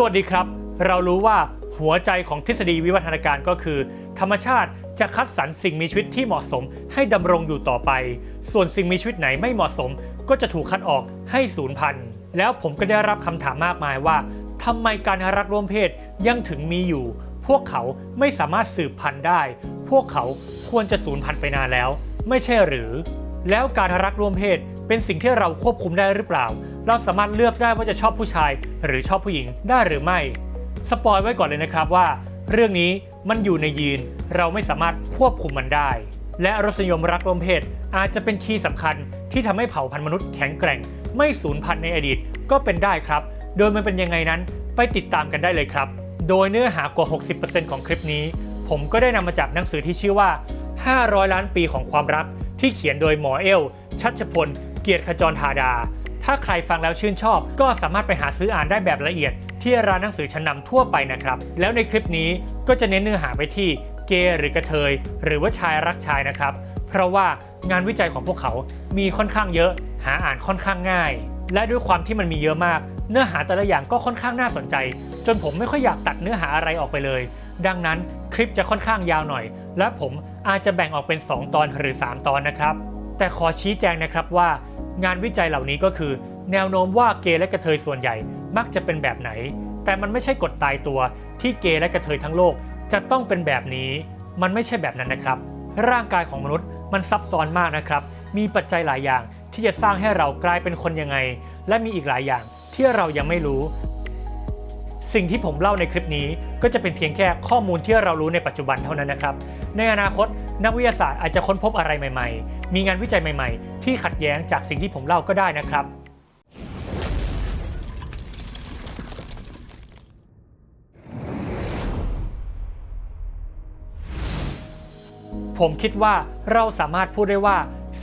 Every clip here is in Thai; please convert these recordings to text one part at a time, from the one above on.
สวัสดีครับ เรารู้ว่าหัวใจของทฤษฎีวิวัฒนาการก็คือ ธรรมชาติจะคัดสรรสิ่งมีชีวิตที่เหมาะสมให้ดำรงอยู่ต่อไป ส่วนสิ่งมีชีวิตไหนไม่เหมาะสม ก็จะถูกคัดออกให้สูญพันธุ์แล้วผมก็ได้รับคำถามมากมายว่าทำไมการรักร่วมเพศยังถึงมีอยู่ พวกเขาไม่สามารถสืบพันธุ์ได้ พวกเขาควรจะสูญพันธุ์ไปนานแล้ว ไม่ใช่หรือ แล้วการรักร่วมเพศเป็นสิ่งที่เราควบคุมได้หรือเปล่า เราสามารถเลือกได้ว่าจะชอบผู้ชาย หรือชอบผู้หญิงได้หรือไม่ สปอยไว้ก่อนเลยนะครับว่า เรื่องนี้มันอยู่ในยีน เราไม่สามารถควบคุมมันได้ และรสนิยมรักร่วมเพศ อาจจะเป็นคีย์สำคัญที่ทำให้เผ่าพันธุ์มนุษย์แข็งแกร่ง ไม่สูญพันธุ์ในอดีตก็เป็นได้ครับ โดยมันเป็นยังไงนั้นไปติดตามกันได้เลยครับ โดยเนื้อหากว่า 60%ของคลิปนี้ ผมก็ได้นำมาจากหนังสือที่ชื่อว่า 500 ล้านปีของความรักที่เขียนโดยหมอเอล ชัชพล เกียรติขจรธาดา ถ้าใครฟังแล้วชื่นชอบ ก็สามารถไปหาซื้ออ่านได้แบบละเอียด ที่ร้านหนังสือชั้นนำทั่วไปนะครับ แล้วในคลิปนี้ก็จะเน้นเนื้อหาไปที่เกย์หรือกระเทย หรือว่าชายรักชายนะครับ เพราะว่างานวิจัยของพวกเขามีค่อนข้างเยอะ หาอ่านค่อนข้างง่าย และด้วยความที่มันมีเยอะมาก เนื้อหาแต่ละอย่างก็ค่อนข้างน่าสนใจ จนผมไม่ค่อยอยากตัดเนื้อหาอะไรออกไปเลย ดังนั้นคลิปจะค่อนข้างยาวหน่อย และผมอาจจะแบ่งออกเป็น 2 ตอนหรือ 3 ตอนนะครับ แต่ขอชี้แจงนะครับว่า งานวิจัยเหล่านี้ก็คือ แนวโน้มว่าเกย์และกระเทยส่วนใหญ่มักจะเป็นแบบไหน แต่มันไม่ใช่กฎตายตัวที่เกย์และกระเทยทั้งโลก จะต้องเป็นแบบนี้ มันไม่ใช่แบบนั้นนะครับ ร่างกายของมนุษย์มันซับซ้อนมากนะครับ มีปัจจัยหลายอย่างที่จะสร้างให้เรากลายเป็นคนยังไง และมีอีกหลายอย่างที่เรายังไม่รู้ สิ่งที่ผมเล่าในคลิปนี้ก็จะเป็นเพียงแค่ข้อมูลที่เรารู้ในปัจจุบันเท่านั้นนะครับ ในอนาคต นักวิทยาศาสตร์อาจจะค้นพบอะไรใหม่ ๆ มีงานวิจัยใหม่ ๆ ที่ขัดแย้งจากสิ่งที่ผมเล่าก็ได้นะครับผมคิดว่าเราสามารถพูดได้ว่า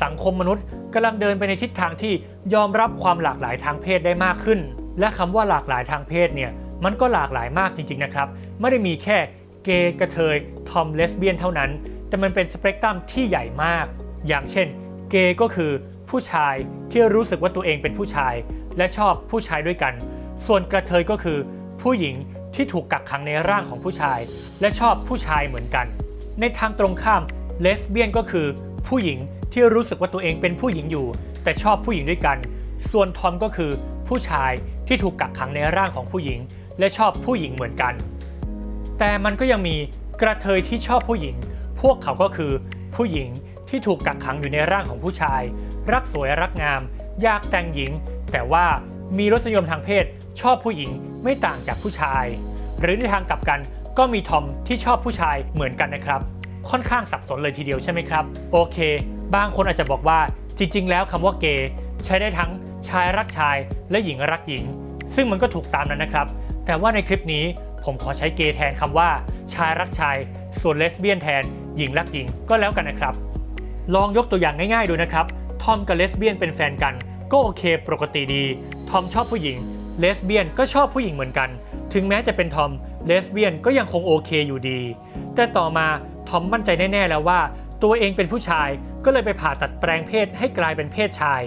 สังคมมนุษย์กำลังเดินไปในทิศทางที่ยอมรับความหลากหลายทางเพศได้มากขึ้น และคำว่าหลากหลายทางเพศเนี่ยมันก็หลากหลายมากจริงๆนะครับ ไม่ได้มีแค่เกย์กระเทยทอมเลสเบี้ยนเท่านั้น แต่มันเป็นสเปกตรัมที่ใหญ่มาก อย่างเช่น เกย์ก็คือผู้ชายที่รู้สึกว่าตัวเองเป็นผู้ชาย และชอบผู้ชายด้วยกัน ส่วนกระเทยก็คือ ผู้หญิงที่ถูกกักขังในร่างของผู้ชาย และชอบผู้ชายเหมือนกัน ในทางตรงข้ามเลสเบี้ยนก็คือ ผู้หญิงที่รู้สึกว่าตัวเองเป็นผู้หญิงอยู่ แต่ชอบผู้หญิงด้วยกัน ส่วนทอมก็คือ ผู้ชายที่ถูกกักขังในร่างของผู้หญิง และชอบผู้หญิงเหมือนกัน แต่มันก็ยังมีกระเทยที่ชอบผู้หญิง วกเขาก็คือผู้หญิงที่ถูกกักขังอยู่ในร่างของผู้ชาย รักสวยรักงาม อยากแต่งหญิง แต่ว่ามีรสนิยมทางเพศ ชอบผู้หญิงไม่ต่างจากผู้ชาย หรือในทางกลับกันก็มีทอมที่ชอบผู้ชายเหมือนกันนะครับ ค่อนข้างสับสนเลยทีเดียวใช่ไหมครับ โอเค บางคนอาจจะบอกว่าจริง ๆ แล้วคำว่าเกย์ใช้ได้ทั้งชายรักชายและหญิงรักหญิง ซึ่งมันก็ถูกตามนั้นนะครับ แต่ว่าในคลิปนี้ผมขอใช้เกย์แทนคำว่า ชายรักชาย ส่วนเลสเบี้ยนแทน หญิงรักหญิงก็แล้วกันนะครับ ลองยกตัวอย่างง่ายๆดูนะครับทอมกับเลสเบี้ยนเป็นแฟนกัน ก็โอเคปกติดี ทอมชอบผู้หญิง เลสเบี้ยนก็ชอบผู้หญิงเหมือนกัน ถึงแม้จะเป็นทอม เลสเบี้ยนก็ยังคงโอเคอยู่ดี แต่ต่อมาทอมมั่นใจแน่ๆแล้วว่า ตัวเองเป็นผู้ชาย ก็เลยไปผ่าตัดแปลงเพศให้กลายเป็นเพศชาย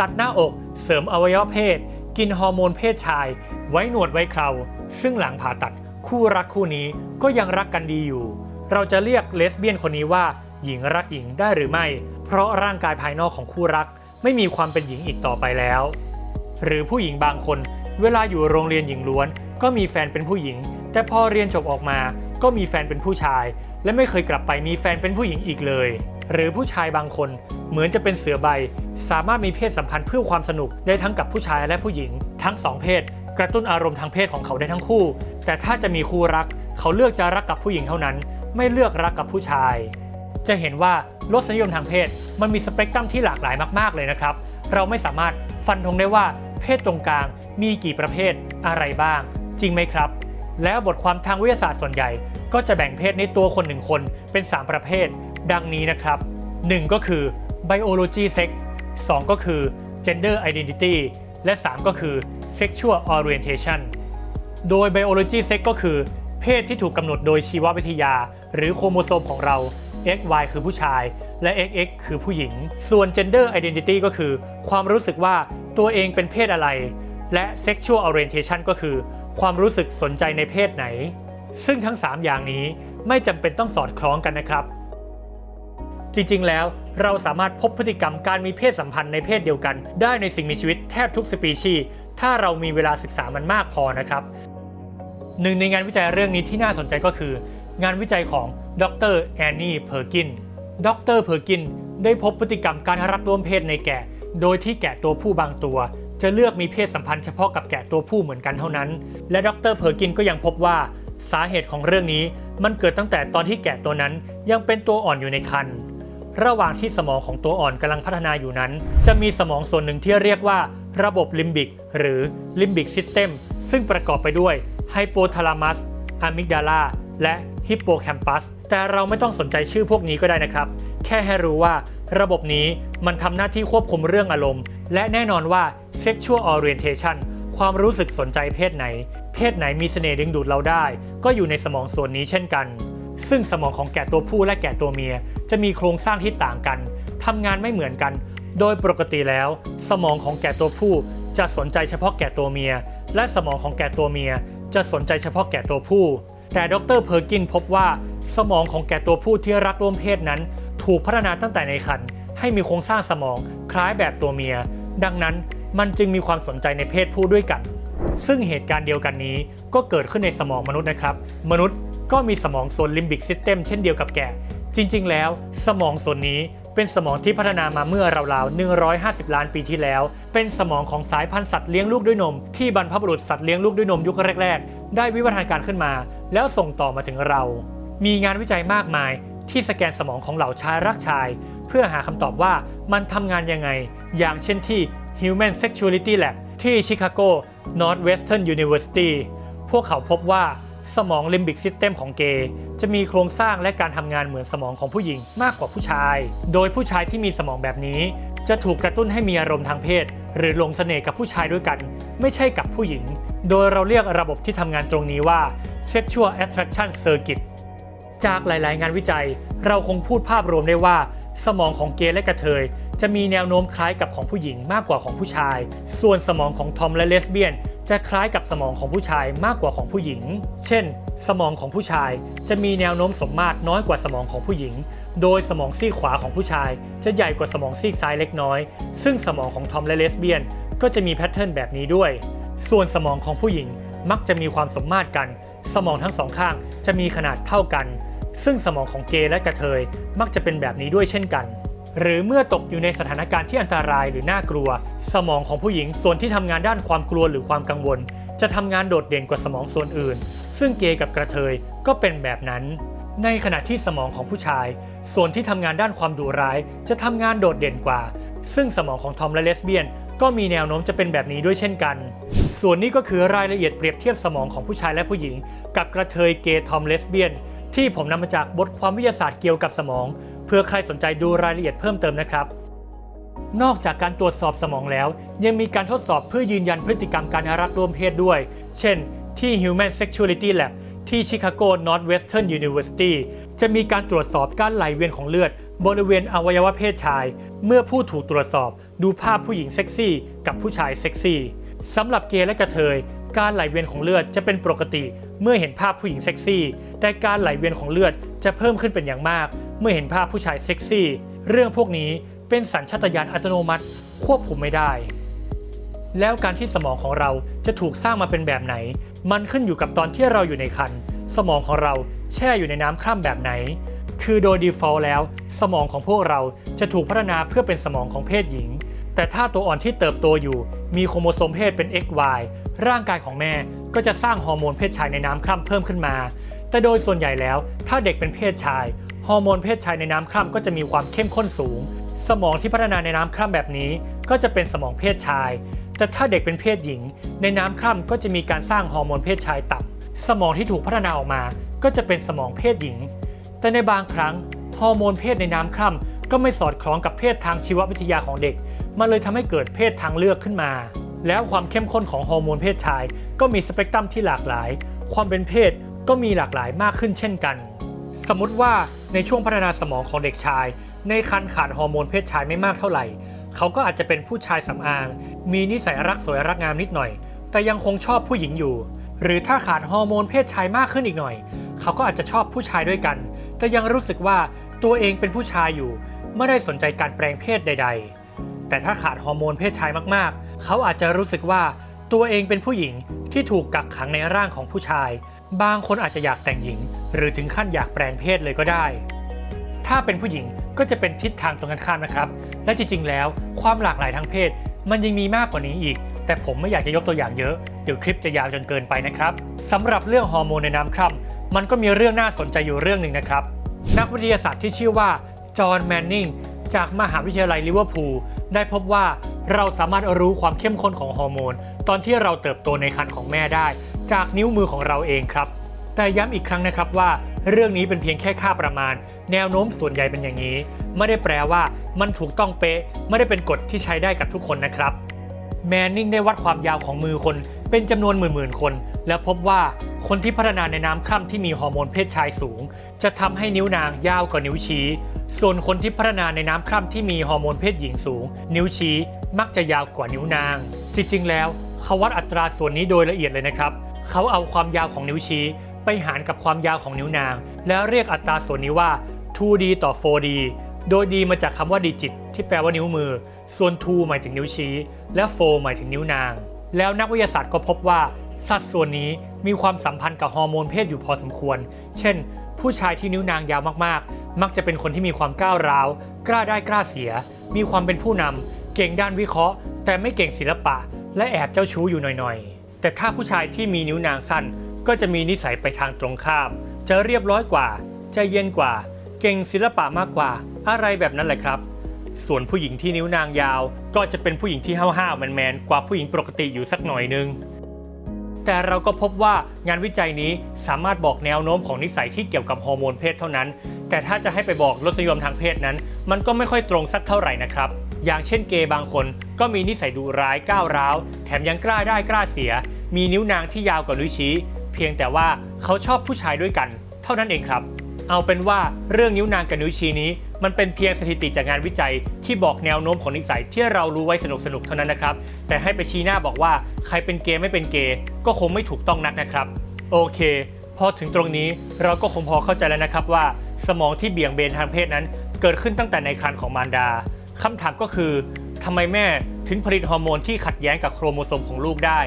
ตัดหน้าอก เสริมอวัยวะเพศ กินฮอร์โมนเพศชาย ไว้หนวดไว้เคราซึ่งหลังผ่าตัดคู่รักคู่นี้ก็ยังรักกันดีอยู่ เราจะเรียกเลสเบี้ยนคนนี้ว่า หญิงรักหญิงได้หรือไม่ เพราะร่างกายภายนอกของคู่รัก ไม่มีความเป็นหญิงอีกต่อไปแล้ว หรือผู้หญิงบางคน เวลาอยู่โรงเรียนหญิงล้วน ก็มีแฟนเป็นผู้หญิง แต่พอเรียนจบออกมา ก็มีแฟนเป็นผู้ชาย และไม่เคยกลับไปมีแฟนเป็นผู้หญิงอีกเลย หรือผู้ชายบางคน เหมือนจะเป็นเสือใบ สามารถมีเพศสัมพันธ์เพื่อความสนุกได้ทั้งกับผู้ชายและผู้หญิง ทั้งสองเพศกระตุ้นอารมณ์ทางเพศของเขาได้ทั้งคู่ แต่ถ้าจะมีคู่รัก เขาเลือกจะรักกับผู้หญิงเท่านั้น ไม่เลือกรักกับผู้ชาย จะเห็นว่ารสนิยมทางเพศ มันมีสเปกตรัมที่หลากหลายมาก ๆ เลยนะครับ เราไม่สามารถฟันธงได้ว่าเพศตรงกลางมีกี่ประเภทอะไรบ้าง จริงไหมครับ แล้วบทความทางวิทยาศาสตร์ส่วนใหญ่ ก็จะแบ่งเพศในตัวคนหนึ่งคนเป็น 3 ประเภท ดังนี้นะครับ 1 ก็คือ biology sex 2 ก็คือ gender identity และ 3 ก็คือ sexual orientation โดย biology sex ก็คือ เพศที่ถูกกำหนดโดยชีววิทยา หรือโครโมโซมของเรา XY คือผู้ชาย และ XX คือผู้หญิง ส่วน gender identity ก็คือ ความรู้สึกว่าตัวเองเป็นเพศอะไร และ sexual orientation ก็คือ ความรู้สึกสนใจในเพศไหน ซึ่งทั้ง 3 อย่างนี้ไม่จำเป็นต้องสอดคล้องกันนะครับ จริงๆ แล้วเราสามารถพบพฤติกรรมการมีเพศสัมพันธ์ในเพศเดียวกัน ได้ในสิ่งมีชีวิตแทบทุกสปีชีส์ถ้าเรามีเวลาศึกษามันมากพอนะครับ หนึ่งในงานวิจัยเรื่องนี้ที่น่าสนใจก็คือ งานวิจัยของดรแอนนี่เพอร์กิน ดรเพอร์กินได้พบพฤติกรรมการรักร่วมเพศในแกะ โดยที่แกะตัวผู้บางตัว จะเลือกมีเพศสัมพันธ์เฉพาะกับแกะตัวผู้เหมือนกันเท่านั้น และดรเพอร์กินก็ยังพบว่าสาเหตุของเรื่องนี้มันเกิดตั้งแต่ตอนที่แกะตัวนั้นยังเป็นตัวอ่อนอยู่ในครรภ์ระหว่างที่สมองของตัวอ่อนกำลังพัฒนาอยู่นั้น จะมีสมองส่วนหนึ่งที่เรียกว่า ระบบลิมบิก หรือลิมบิกซิสเต็มซึ่งประกอบไปด้วย ไฮโปทาลามัสอะมิกดาลาและฮิปโปแคมปัสแต่เราไม่ต้องสนใจชื่อพวกนี้ก็ได้นะครับ แค่ให้รู้ว่าระบบนี้มันทำหน้าที่ควบคุมเรื่องอารมณ์ และแน่นอนว่า sexual orientation ความรู้สึกสนใจเพศไหน เพศไหนมีเสน่ห์ดึงดูดเราได้ ก็อยู่ในสมองส่วนนี้เช่นกัน ซึ่งสมองของแกะตัวผู้และแกะตัวเมีย จะมีโครงสร้างที่ต่างกันทำงานไม่เหมือนกัน โดยปกติแล้ว สมองของแกะตัวผู้จะสนใจเฉพาะแกะตัวเมีย และสมองของแกะตัวเมีย จะสนใจเฉพาะแกะตัวผู้ แต่ดรเพอร์กินพบว่าสมองของแกะตัวผู้ที่รักร่วมเพศนั้น ถูกพัฒนาตั้งแต่ในครรภ์ให้มีโครงสร้างสมองคล้ายแบบตัวเมีย ดังนั้นมันจึงมีความสนใจในเพศผู้ด้วยกัน ซึ่งเหตุการณ์เดียวกันนี้ก็เกิดขึ้นในสมองมนุษย์นะครับ มนุษย์ก็มีสมองส่วนลิมบิกซิสเต็มเช่นเดียวกับแกะ จริง ๆ แล้ว สมองส่วนนี้ เป็นสมองที่พัฒนามาเมื่อราวๆ 150 ล้านปีที่แล้ว เป็นสมองของสายพันธุ์สัตว์เลี้ยงลูกด้วยนม ที่บรรพบุรุษสัตว์เลี้ยงลูกด้วยนมยุคแรก ๆ ได้วิวัฒนาการขึ้นมา แล้วส่งต่อมาถึงเรา มีงานวิจัยมากมาย ที่สแกนสมองของเหล่าชายรักชาย เพื่อหาคำตอบว่ามันทำงานยังไง อย่างเช่นที่ Human Sexuality Lab ที่ชิคาโก Northwestern University พวกเขาพบว่า สมองลิมบิกซิสเต็มของเกย์จะมีโครงสร้างและการทำงานเหมือนสมองของผู้หญิงมากกว่าผู้ชาย โดยผู้ชายที่มีสมองแบบนี้ จะถูกกระตุ้นให้มีอารมณ์ทางเพศ หรือลงเสน่ห์กับผู้ชายด้วยกัน ไม่ใช่กับผู้หญิง โดยเราเรียกระบบที่ทำงานตรงนี้ว่า Sexual Attraction Circuit จากหลาย ๆ งานวิจัย เราคงพูดภาพรวมได้ว่า สมองของเกย์และกระเทย จะมีแนวโน้มคล้ายกับของผู้หญิงมากกว่าของผู้ชาย ส่วนสมองของทอมและเลสเบี้ยน จะคล้ายกับสมองของผู้ชายมากกว่าของผู้หญิง เช่น สมองของผู้ชายจะมีแนวโน้มสมมาตรน้อยกว่าสมองของผู้หญิง โดยสมองซีกขวาของผู้ชาย จะใหญ่กว่าสมองซีกซ้ายเล็กน้อย ซึ่งสมองของทอมและเลสเบี้ยน ก็จะมีแพทเทิร์นแบบนี้ด้วย ส่วนสมองของผู้หญิงมักจะมีความสมมาตรกัน สมองทั้งสองข้างจะมีขนาดเท่ากัน ซึ่งสมองของเกย์และกระเทยมักจะเป็นแบบนี้ด้วยเช่นกัน หรือเมื่อตกอยู่ในสถานการณ์ที่อันตรายหรือน่ากลัว สมองของผู้หญิงส่วนที่ทำงานด้านความกลัวหรือความกังวล จะทำงานโดดเด่นกว่าสมองส่วนอื่น ซึ่งเกย์กับกระเทยก็เป็นแบบนั้น ในขณะที่สมองของผู้ชาย ส่วนที่ทำงานด้านความดุร้าย จะทำงานโดดเด่นกว่า ซึ่งสมองของทอมและเลสเบี้ยน ก็มีแนวโน้มจะเป็นแบบนี้ด้วยเช่นกัน ส่วนนี้ก็คือรายละเอียดเปรียบเทียบสมองของผู้ชายและผู้หญิง กับกระเทยเกย์ทอมเลสเบี้ยนที่ผมนำมาจากบทความวิทยาศาสตร์เกี่ยวกับสมอง พื่อใครสนใจดูรายละเอียดเพิ่มเติมนะครับ นอกจากการตรวจสอบสมองแล้ว ยังมีการทดสอบเพื่อยืนยันพฤติกรรมการรักร่วมเพศด้วย เช่น ที่ Human Sexuality Lab ที่ Chicago Northwestern University จะมีการตรวจสอบการไหลเวียนของเลือด บริเวณอวัยวะเพศชาย เมื่อผู้ถูกตรวจสอบ ดูภาพผู้หญิงเซ็กซี่กับผู้ชายเซ็กซี่สำหรับเกย์และกระเทย การไหลเวียนของเลือดจะเป็นปกติ เมื่อเห็นภาพผู้หญิงเซ็กซี่ แต่การไหลเวียนของเลือดจะเพิ่มขึ้นเป็นอย่างมาก เมื่อเห็นภาพผู้ชายเซ็กซี่ เรื่องพวกนี้เป็นสัญชาตญาณอัตโนมัติควบคุมไม่ได้ แล้วการที่สมองของเราจะถูกสร้างมาเป็นแบบไหน มันขึ้นอยู่กับตอนที่เราอยู่ในครรภ์สมองของเราแช่อยู่ในน้ำคร่ำแบบไหน คือโดย default แล้ว สมองของพวกเราจะถูกพัฒนาเพื่อเป็นสมองของเพศหญิง แต่ถ้าตัวอ่อนที่เติบโตอยู่ มีโครโมโซมเพศเป็น XY ร่างกายของแม่ก็จะสร้างฮอร์โมนเพศชายในน้ำคร่ำเพิ่มขึ้นมา แต่โดยส่วนใหญ่แล้ว ถ้าเด็กเป็นเพศชาย ฮอร์โมนเพศชายในน้ำคร่ำก็จะมีความเข้มข้นสูง สมองที่พัฒนาในน้ำคร่ำแบบนี้ ก็จะเป็นสมองเพศชาย แต่ถ้าเด็กเป็นเพศหญิง ในน้ำคร่ำก็จะมีการสร้างฮอร์โมนเพศชายต่ำสมองที่ถูกพัฒนาออกมา ก็จะเป็นสมองเพศหญิง แต่ในบางครั้งฮอร์โมนเพศในน้ำคร่ำก็ไม่สอดคล้องกับเพศทางชีววิทยาของเด็ก มันเลยทำให้เกิดเพศทางเลือกขึ้นมา แล้วความเข้มข้นของฮอร์โมนเพศชาย ก็มีสเปกตรัมที่หลากหลาย ความเป็นเพศก็มีหลากหลายมากขึ้นเช่นกัน สมมติว่า ในช่วงพัฒนาสมองของเด็กชาย ในคันขาดฮอร์โมนเพศชายไม่มากเท่าไหร่ เขาก็อาจจะเป็นผู้ชายสำอาง มีนิสัยรักสวยรักงามนิดหน่อย แต่ยังคงชอบผู้หญิงอยู่ หรือถ้าขาดฮอร์โมนเพศชายมากขึ้นอีกหน่อย เขาก็อาจจะชอบผู้ชายด้วยกัน แต่ยังรู้สึกว่าตัวเองเป็นผู้ชายอยู่ ไม่ได้สนใจการแปลงเพศใด ๆ แต่ถ้าขาดฮอร์โมนเพศชายมากๆ เขาอาจจะรู้สึกว่าตัวเองเป็นผู้หญิงที่ถูกกักขังในร่างของผู้ชาย บางคนอาจจะอยากแต่งหญิง หรือถึงขั้นอยากแปลงเพศเลยก็ได้ ถ้าเป็นผู้หญิงก็จะเป็นทิศทางตรงกันข้ามนะครับ และจริงๆ แล้วความหลากหลายทางเพศ มันยังมีมากกว่านี้อีก แต่ผมไม่อยากจะยกตัวอย่างเยอะ เดี๋ยวคลิปจะยาวจนเกินไปนะครับสำหรับเรื่องฮอร์โมนในน้ำคร่ำมันก็มีเรื่องน่าสนใจอยู่เรื่องหนึ่งนะครับ นักวิทยาศาสตร์ที่ชื่อว่าจอห์นแมนนิงจากมหาวิทยาลัยลิเวอร์พูลได้พบว่าเราสามารถรู้ความเข้มข้นของฮอร์โมน ตอนที่เราเติบโตในครรภ์ของแม่ได้ จากนิ้วมือของเราเองครับ แต่ย้ำอีกครั้งนะครับว่า เรื่องนี้เป็นเพียงแค่ค่าประมาณ แนวโน้มส่วนใหญ่เป็นอย่างนี้ ไม่ได้แปลว่ามันถูกต้องเป๊ะไม่ได้เป็นกฎที่ใช้ได้กับทุกคนนะครับแมนนิงได้วัดความยาวของมือคนเป็นจำนวนหมื่นๆคน และพบว่าคนที่พัฒนาในน้ำคร่ำที่มีฮอร์โมนเพศชายสูง จะทำให้นิ้วนางยาวกว่านิ้วชี้ ส่วนคนที่พัฒนาในน้ำคร่ำที่มีฮอร์โมนเพศหญิงสูง นิ้วชี้มักจะยาวกว่านิ้วนาง จริงๆ แล้วเขาวัดอัตราส่วนนี้โดยละเอียดเลยนะครับ เขาเอาความยาวของนิ้วชี้ ไปหารกับความยาวของนิ้วนาง แล้วเรียกอัตราส่วนนี้ว่า 2D ต่อ 4D โดย D มาจากคำว่าดิจิต ที่แปลว่านิ้วมือ ส่วน 2 หมายถึงนิ้วชี้ และ 4 หมายถึงนิ้วนาง แล้วนักวิทยาศาสตร์ก็พบว่า สัดส่วนนี้มีความสัมพันธ์กับฮอร์โมนเพศอยู่พอสมควร เช่น ผู้ชายที่นิ้วนางยาวมากๆ มักจะเป็นคนที่มีความก้าวร้าว กล้าได้กล้าเสีย มีความเป็นผู้นำเก่งด้านวิเคราะห์ แต่ไม่เก่งศิลปะ และแอบเจ้าชู้อยู่หน่อยๆ แต่ถ้าผู้ชายที่มีนิ้วนางสั้น ก็จะมีนิสัยไปทางตรงข้าม จะเรียบร้อยกว่า ใจเย็นกว่า เก่งศิลปะมากกว่า อะไรแบบนั้นแหละครับ ส่วนผู้หญิงที่นิ้วนางยาว ก็จะเป็นผู้หญิงที่ห้าวๆแมนๆกว่าผู้หญิงปกติอยู่สักหน่อยนึงแต่เราก็พบว่างานวิจัยนี้สามารถบอกแนวโน้มของนิสัยที่เกี่ยวกับฮอร์โมนเพศเท่านั้น แต่ถ้าจะให้ไปบอกรสนิยมทางเพศนั้น มันก็ไม่ค่อยตรงสักเท่าไหร่นะครับ อย่างเช่นเกย์บางคนก็มีนิสัยดุร้ายก้าวร้าว แถมยังกล้าได้กล้าเสีย มีนิ้วนางที่ยาวกว่านิ้วชี้ เพียงแต่ว่าเขาชอบผู้ชายด้วยกัน เท่านั้นเองครับ เอาเป็นว่าเรื่องนิ้วนางกับนิ้วชี้นี้ มันเป็นเพียงสถิติจากงานวิจัย ที่บอกแนวโน้มของนิสัยที่เรารู้ไว้สนุกๆเท่านั้นนะครับ แต่ให้ไปชี้หน้าบอกว่าใครเป็นเกย์ไม่เป็นเกย์ก็คงไม่ถูกต้องนักนะครับ โอเค พอถึงตรงนี้เราก็คงพอเข้าใจแล้วนะครับว่า สมองที่เบี่ยงเบนทางเพศนั้น เกิดขึ้นตั้งแต่ในครรภ์ของมารดา คำถามก็คือทำไมแม่ถึงผลิตฮอร์โมนที่ขัดแย้งกับโครโมโซมของลูกได้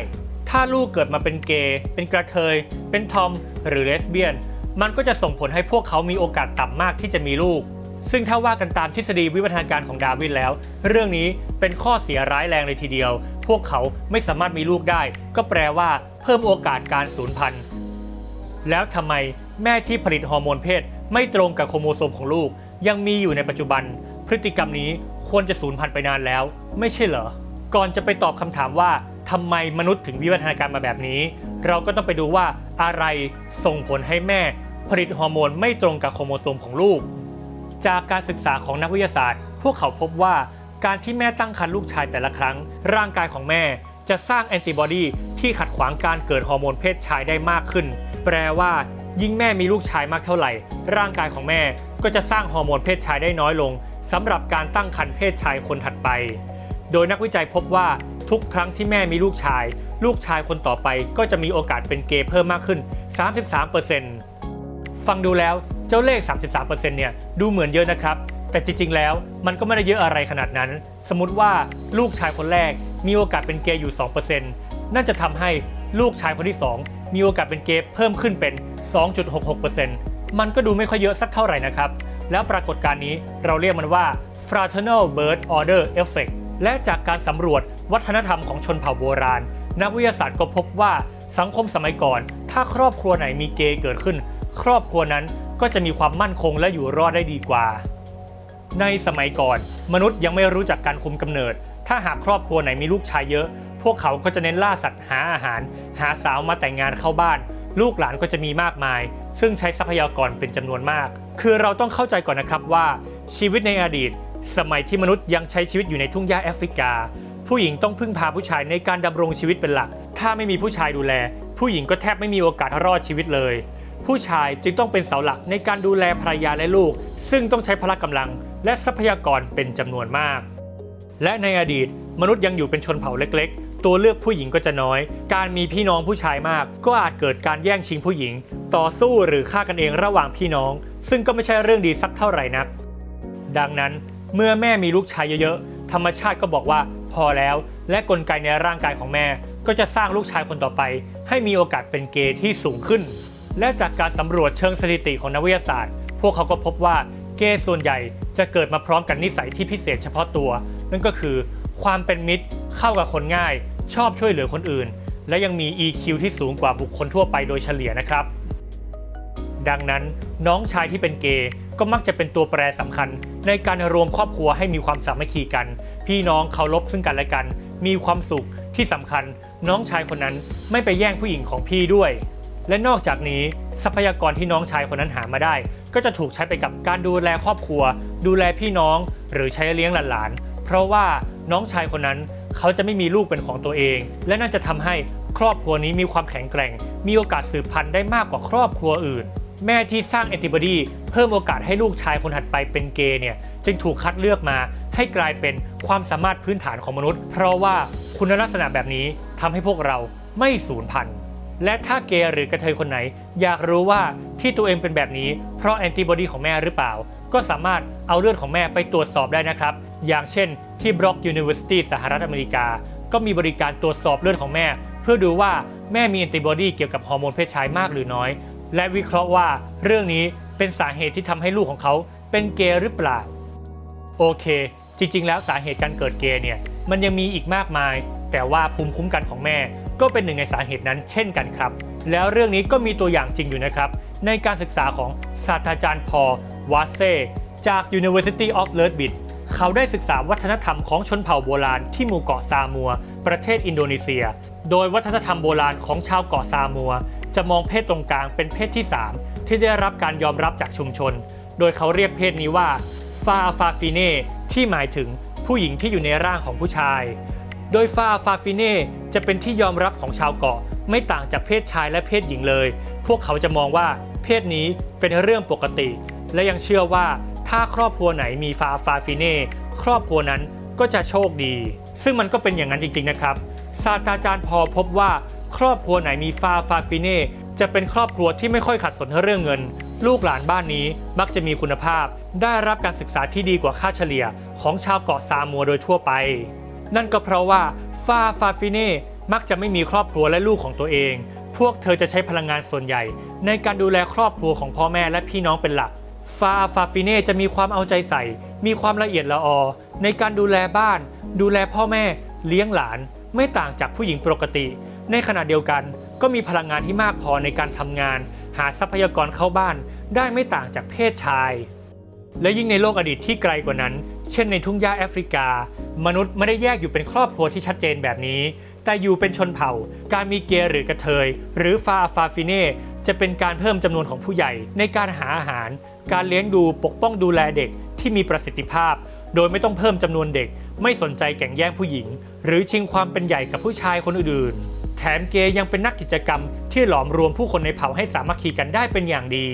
ถ้าลูกเกิดมาเป็นเกย์ เป็นกระเทย เป็นทอม หรือเลสเบี้ยน มันก็จะส่งผลให้พวกเขามีโอกาสต่ำมากที่จะมีลูก ซึ่งถ้าว่ากันตามทฤษฎีวิวัฒนาการของดาร์วินแล้ว เรื่องนี้เป็นข้อเสียร้ายแรงเลยทีเดียว พวกเขาไม่สามารถมีลูกได้ ก็แปลว่าเพิ่มโอกาสการสูญพันธุ์ แล้วทำไมแม่ที่ผลิตฮอร์โมนเพศ ไม่ตรงกับโครโมโซมของลูก ยังมีอยู่ในปัจจุบัน พฤติกรรมนี้ ควรจะสูญพันธุ์ไปนานแล้ว ไม่ใช่เหรอ ก่อนจะไปตอบคำถามว่าทำไมมนุษย์ถึงวิวัฒนาการมาแบบนี้ เราก็ต้องไปดูว่าอะไรส่งผลให้แม่ ผลิตฮอร์โมนไม่ตรงกับโครโมโซมของลูก จากการศึกษาของนักวิทยาศาสตร์ พวกเขาพบว่าการที่แม่ตั้งครรภ์ลูกชายแต่ละครั้ง ร่างกายของแม่จะสร้างแอนติบอดีที่ขัดขวางการเกิดฮอร์โมนเพศชายได้มากขึ้น แปลว่า ยิ่งแม่มีลูกชายมากเท่าไหร่ ร่างกายของแม่ก็จะสร้างฮอร์โมนเพศชายได้น้อยลง สำหรับการตั้งครรภ์เพศชายคนถัดไป โดยนักวิจัยพบว่าทุกครั้งที่แม่มีลูกชาย ลูกชายคนต่อไปก็จะมีโอกาสเป็นเกย์เพิ่มมากขึ้น 33%ฟังดูแล้วเจ้าเลข 33%เนี่ยดูเหมือนเยอะนะครับ แต่จริงๆ แล้วมันก็ไม่ได้เยอะอะไรขนาดนั้น สมมติว่าลูกชายคนแรกมีโอกาสเป็นเกย์อยู่ 2%นั่นจะทำให้ลูกชายคนที่ 2 มีโอกาสเป็นเกย์เพิ่มขึ้นเป็น 2.66%มันก็ดูไม่ค่อยเยอะสักเท่าไหร่นะครับ แล้วปรากฏการณ์นี้เราเรียกมันว่า fraternal birth order effect และจากการสำรวจวัฒนธรรมของชนเผ่าโบราณ นักวิทยาศาสตร์ก็พบว่าสังคมสมัยก่อน ถ้าครอบครัวไหนมีเกย์เกิดขึ้น ครอบครัวนั้นก็จะมีความมั่นคงและอยู่รอดได้ดีกว่า ในสมัยก่อน มนุษย์ยังไม่รู้จักการคุมกำเนิด ถ้าหากครอบครัวไหนมีลูกชายเยอะ พวกเขาก็จะเน้นล่าสัตว์หาอาหาร หาสาวมาแต่งงานเข้าบ้าน ลูกหลานก็จะมีมากมาย ซึ่งใช้ทรัพยากรเป็นจำนวนมาก คือเราต้องเข้าใจก่อนนะครับว่าชีวิตในอดีต สมัยที่มนุษย์ยังใช้ชีวิตอยู่ในทุ่งหญ้าแอฟริกา ผู้หญิงต้องพึ่งพาผู้ชายในการดำรงชีวิตเป็นหลัก ถ้าไม่มีผู้ชายดูแล ผู้หญิงก็แทบไม่มีโอกาสรอดชีวิตเลย ผู้ชายจึงต้องเป็นเสาหลักในการดูแลภรรยาและลูก ซึ่งต้องใช้พละกำลัง และทรัพยากรเป็นจำนวนมาก และในอดีต มนุษย์ยังอยู่เป็นชนเผ่าเล็กๆ ตัวเลือกผู้หญิงก็จะน้อย การมีพี่น้องผู้ชายมาก ก็อาจเกิดการแย่งชิงผู้หญิง ต่อสู้หรือฆ่ากันเองระหว่างพี่น้อง ซึ่งก็ไม่ใช่เรื่องดีสักเท่าไหร่นัก ดังนั้นเมื่อแม่มีลูกชายเยอะๆ ธรรมชาติก็บอกว่าพอแล้ว และกลไกในร่างกายของแม่ ก็จะสร้างลูกชายคนต่อไป ให้มีโอกาสเป็นเกย์ที่สูงขึ้น และจากการสำรวจเชิงสถิติของนักวิทยาศาสตร์ พวกเขาก็พบว่าเกย์ส่วนใหญ่จะเกิดมาพร้อมกันนิสัยที่พิเศษเฉพาะตัว นั่นก็คือความเป็นมิตรเข้ากับคนง่าย ชอบช่วยเหลือคนอื่น และยังมี EQ ที่สูงกว่าบุคคลทั่วไปโดยเฉลี่ยนะครับ ดังนั้นน้องชายที่เป็นเกย์ก็มักจะเป็นตัวแปรสำคัญ ในการรวมครอบครัวให้มีความสามัคคีกัน พี่น้องเคารพซึ่งกันและกัน มีความสุขที่สำคัญ น้องชายคนนั้นไม่ไปแย่งผู้หญิงของพี่ด้วย และนอกจากนี้ทรัพยากรที่น้องชายคนนั้นหามาได้ ก็จะถูกใช้ไปกับการดูแลครอบครัว ดูแลพี่น้อง หรือใช้เลี้ยงหลานๆเพราะว่าน้องชายคนนั้น เขาจะไม่มีลูกเป็นของตัวเอง และน่าจะทำให้ครอบครัวนี้มีความแข็งแกร่ง มีโอกาสสืบพันธุ์ได้มากกว่าครอบครัวอื่น แม่ที่สร้างแอนติบอดีเพิ่มโอกาสให้ลูกชายคนถัดไปเป็นเกย์เนี่ยจึงถูกคัดเลือกมาให้กลายเป็นความสามารถพื้นฐานของมนุษย์ เพราะว่าคุณลักษณะแบบนี้ทำให้พวกเราไม่สูญพันธุ์และถ้าเกย์หรือกระเทยคนไหน อยากรู้ว่าที่ตัวเองเป็นแบบนี้เพราะแอนติบอดีของแม่หรือเปล่า ก็สามารถเอาเลือดของแม่ไปตรวจสอบได้นะครับ อย่างเช่นที่ Brock University สหรัฐอเมริกา ก็มีบริการตรวจสอบเลือดของแม่ เพื่อดูว่าแม่มีแอนติบอดีเกี่ยวกับฮอร์โมนเพศชายมากหรือน้อย และวิเคราะห์ว่าเรื่องนี้เป็นสาเหตุที่ทำให้ลูกของเขาเป็นเกย์หรือเปล่า โอเค จริง ๆ แล้วสาเหตุการเกิดเกย์เนี่ยมันยังมีอีกมากมาย แต่ว่าภูมิคุ้มกันของแม่ ก็เป็นหนึ่งในสาเหตุนั้นเช่นกันครับ แล้วเรื่องนี้ก็มีตัวอย่างจริงอยู่นะครับ ในการศึกษาของศาสตราจารย์พอวาเซจาก University of l e r b i t เขาได้ศึกษาวัฒนธรรมของชนเผ่าโบราณที่หมู่เกาะซามัว ประเทศอินโดนีเซีย โดยวัฒนธรรมโบราณของชาวเกาะซามัว จะมองเพศตรงกลางเป็นเพศที่ 3 ที่ได้รับการยอมรับจากชุมชน โดยเขาเรียกเพศนี้ว่าฟาฟาฟิเน่ที่หมายถึงผู้หญิงที่อยู่ในร่างของผู้ชาย โดยฟาฟาฟิเน่จะเป็นที่ยอมรับของชาวเกาะ ไม่ต่างจากเพศชายและเพศหญิงเลย พวกเขาจะมองว่าเพศนี้เป็นเรื่องปกติ และยังเชื่อว่า ถ้าครอบครัวไหนมีฟาฟาฟิเน่ครอบครัวนั้นก็จะโชคดี ซึ่งมันก็เป็นอย่างนั้นจริงๆนะครับศาสตราจารย์พอพบว่า ครอบครัวไหนมีฟาฟาฟิเน่จะเป็นครอบครัวที่ไม่ค่อยขัดสนเรื่องเงิน ลูกหลานบ้านนี้มักจะมีคุณภาพ ได้รับการศึกษาที่ดีกว่าค่าเฉลี่ยของชาวเกาะซามัวโดยทั่วไป นั่นก็เพราะว่าฟาฟาฟิเน่มักจะไม่มีครอบครัวและลูกของตัวเอง พวกเธอจะใช้พลังงานส่วนใหญ่ ในการดูแลครอบครัวของพ่อแม่และพี่น้องเป็นหลัก ฟาฟาฟิเน่จะมีความเอาใจใส่ มีความละเอียดละออ ในการดูแลบ้าน ดูแลพ่อแม่ เลี้ยงหลาน ไม่ต่างจากผู้หญิงปกติ ในขณะเดียวกันก็มีพลังงานที่มากพอในการทำงาน หาทรัพยากรเข้าบ้าน ได้ไม่ต่างจากเพศชาย และยิ่งในโลกอดีตที่ไกลกว่านั้น เช่นในทุ่งหญ้าแอฟริกา มนุษย์ไม่ได้แยกอยู่เป็นครอบครัวที่ชัดเจนแบบนี้ แต่อยู่เป็นชนเผ่า การมีเกย์หรือกระเทย หรือฟาฟาฟิเน่ จะเป็นการเพิ่มจำนวนของผู้ใหญ่ ในการหาอาหาร การเลี้ยงดูปกป้องดูแลเด็กที่มีประสิทธิภาพ โดยไม่ต้องเพิ่มจำนวนเด็ก ไม่สนใจแข่งแย่งผู้หญิง หรือชิงความเป็นใหญ่กับผู้ชายคนอื่นๆ แถมเกย์ยังเป็นนักกิจกรรม ที่หลอมรวมผู้คนในเผ่าให้สามัคคีกันได้เป็นอย่างดี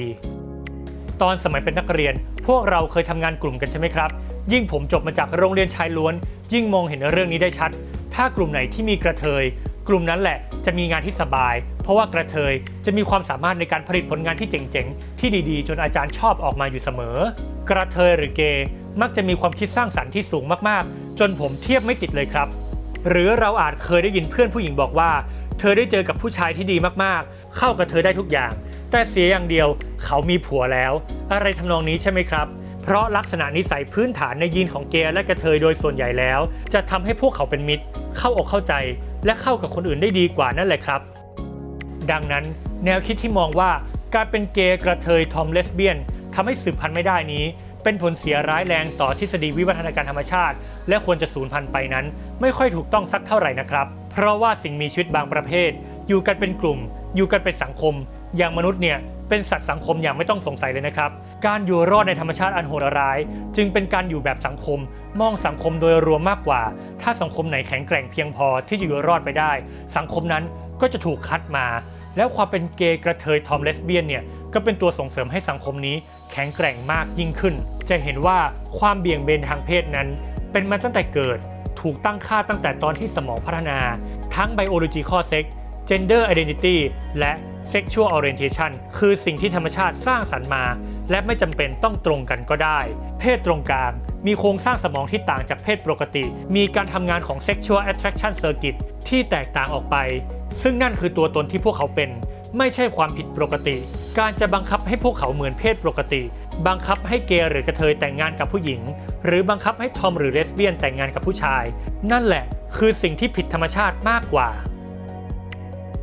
ตอนสมัยเป็นนักเรียน พวกเราเคยทำงานกลุ่มกันใช่ไหมครับ ยิ่งผมจบมาจากโรงเรียนชายล้วน ยิ่งมองเห็นเรื่องนี้ได้ชัด ถ้ากลุ่มไหนที่มีกระเทย กลุ่มนั้นแหละจะมีงานที่สบาย เพราะว่ากระเทยจะมีความสามารถในการผลิตผลงานที่เจ๋งๆ ที่ดีๆ จนอาจารย์ชอบออกมาอยู่เสมอ กระเทยหรือเกย์มักจะมีความคิดสร้างสรรค์ที่สูงมากๆ จนผมเทียบไม่ติดเลยครับ หรือเราอาจเคยได้ยินเพื่อนผู้หญิงบอกว่า เธอได้เจอกับผู้ชายที่ดีมากๆ เข้ากับเธอได้ทุกอย่าง แต่เสียอย่างเดียวเขามีผัวแล้ว อะไรทำนองนี้ใช่ไหมครับเพราะลักษณะนิสัยพื้นฐานในยีนของเกย์และกระเทยโดยส่วนใหญ่แล้ว จะทำให้พวกเขาเป็นมิตร เข้าอกเข้าใจ และเข้ากับคนอื่นได้ดีกว่านั่นแหละครับ ดังนั้นแนวคิดที่มองว่าการเป็นเกย์กระเทยทอมเลสเบี้ยนทำให้สืบพันธุ์ไม่ได้นี้ เป็นผลเสียร้ายแรงต่อทฤษฎีวิวัฒนาการธรรมชาติ และควรจะสูญพันธุ์ไปนั้น ไม่ค่อยถูกต้องสักเท่าไหร่นะครับ เพราะว่าสิ่งมีชีวิตบางประเภท อยู่กันเป็นกลุ่ม อยู่กันเป็นสังคม อย่างมนุษย์เนี่ยเป็นสัตว์สังคมอย่างไม่ต้องสงสัยเลยนะครับ การอยู่รอดในธรรมชาติอันโหดร้าย จึงเป็นการอยู่แบบสังคม มองสังคมโดยรวมมากกว่า ถ้าสังคมไหนแข็งแกร่งเพียงพอที่จะอยู่รอดไปได้ สังคมนั้นก็จะถูกคัดมา แล้วความเป็นเกย์กระเทยทอมเลสเบี้ยนเนี่ยก็เป็นตัวส่งเสริมให้สังคมนี้แข็งแกร่งมากยิ่งขึ้น จะเห็นว่าความเบี่ยงเบนทางเพศนั้น เป็นมาตั้งแต่เกิด ถูกตั้งค่าตั้งแต่ตอนที่สมองพัฒนา ทั้ง biological sex gender identity และ sexual orientation คือสิ่งที่ธรรมชาติสร้างสรรค์มา และไม่จำเป็นต้องตรงกันก็ได้ เพศตรงกลางมีโครงสร้างสมองที่ต่างจากเพศปกติ มีการทำงานของ sexual attraction circuit ที่แตกต่างออกไป ซึ่งนั่นคือตัวตนที่พวกเขาเป็น ไม่ใช่ความผิดปกติ การจะบังคับให้พวกเขาเหมือนเพศปกติ บังคับให้เกย์หรือกระเทยแต่งงานกับผู้หญิง หรือบังคับให้ทอมหรือเลสเบี้ยนแต่งงานกับผู้ชาย นั่นแหละคือสิ่งที่ผิดธรรมชาติมากกว่า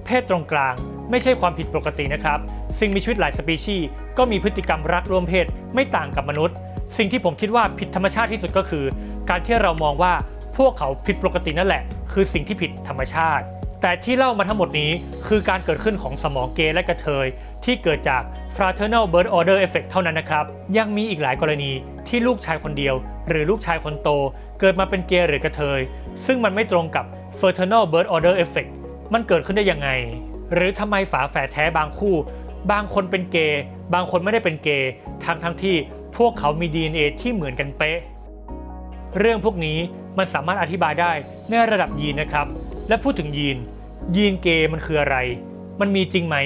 เพศตรงกลาง ไม่ใช่ความผิดปกตินะครับ สิ่งมีชีวิตหลายสปีชีส์ ก็มีพฤติกรรมรักร่วมเพศไม่ต่างกับมนุษย์ สิ่งที่ผมคิดว่าผิดธรรมชาติที่สุดก็คือ การที่เรามองว่าพวกเขาผิดปกตินั่นแหละ คือสิ่งที่ผิดธรรมชาติ แต่ที่เล่ามาทั้งหมดนี้คือการเกิดขึ้นของสมองเกย์และกระเทย ที่เกิดจาก fraternal birth order effect เท่านั้นนะครับ ยังมีอีกหลายกรณีที่ลูกชายคนเดียว หรือลูกชายคนโต เกิดมาเป็นเกย์หรือกระเทย ซึ่งมันไม่ตรงกับ fraternal birth order effect มันเกิดขึ้นได้ยังไง หรือทำไมฝาแฝดแท้บางคู่ บางคนเป็นเกย์ บางคนไม่ได้เป็นเกย์ทั้งทั้งที่พวกเขามี DNA ที่เหมือนกันเป๊ะ เรื่องพวกนี้มันสามารถอธิบายได้ในระดับยีนนะครับ และพูดถึงยีน ยีนเกย์มันคืออะไร มันมีจริงไหม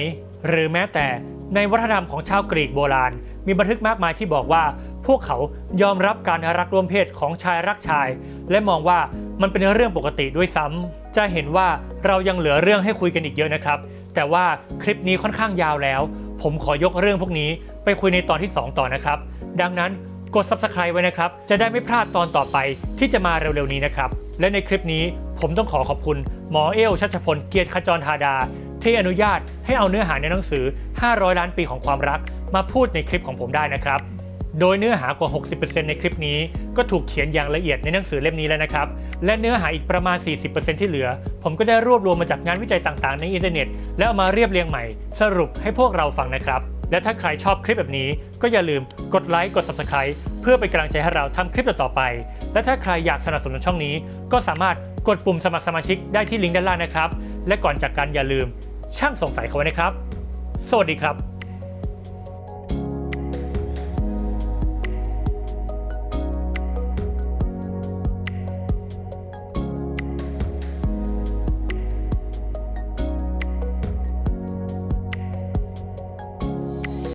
หรือแม้แต่ในวัฒนธรรมของชาวกรีกโบราณ มีบันทึกมากมายที่บอกว่า พวกเขายอมรับการรักร่วมเพศของชายรักชาย และมองว่ามันเป็นเรื่องปกติด้วยซ้ำจะเห็นว่าเรายังเหลือเรื่องให้คุยกันอีกเยอะนะครับ แต่ว่าคลิปนี้ค่อนข้างยาวแล้ว ผมขอยกเรื่องพวกนี้ไปคุยในตอนที่ 2 ต่อนะครับ ดังนั้นกด subscribe ไว้นะครับ จะได้ไม่พลาดตอนต่อไปที่จะมาเร็วๆนี้นะครับ และในคลิปนี้ผมต้องขอขอบคุณหมอเอลชัชพลเกียรติขจรธาดา ที่อนุญาตให้เอาเนื้อหาในหนังสือ 500 ล้านปีของความรัก มาพูดในคลิปของผมได้นะครับ โดยเนื้อหากว่า 60%ในคลิปนี้ก็ถูกเขียนอย่างละเอียดในหนังสือเล่มนี้แล้วนะครับ และเนื้อหาอีกประมาณ 40%ที่เหลือ ผมก็ได้รวบรวมมาจากงานวิจัยต่างๆ ในอินเทอร์เน็ต แล้วเอามาเรียบเรียงใหม่ สรุปให้พวกเราฟังนะครับ และถ้าใครชอบคลิปแบบนี้ ก็อย่าลืมกดไลค์กด Subscribe เพื่อเป็นกำลังใจให้เราทำคลิปต่อๆไป และถ้าใครอยากสนับสนุนช่องนี้ ก็สามารถกดปุ่มสมัครสมาชิกได้ที่ลิงก์ด้านล่างนะครับ และก่อนจากกันอย่าลืม ช่างสงสัยเขาไว้นะครับ สวัสดีครับ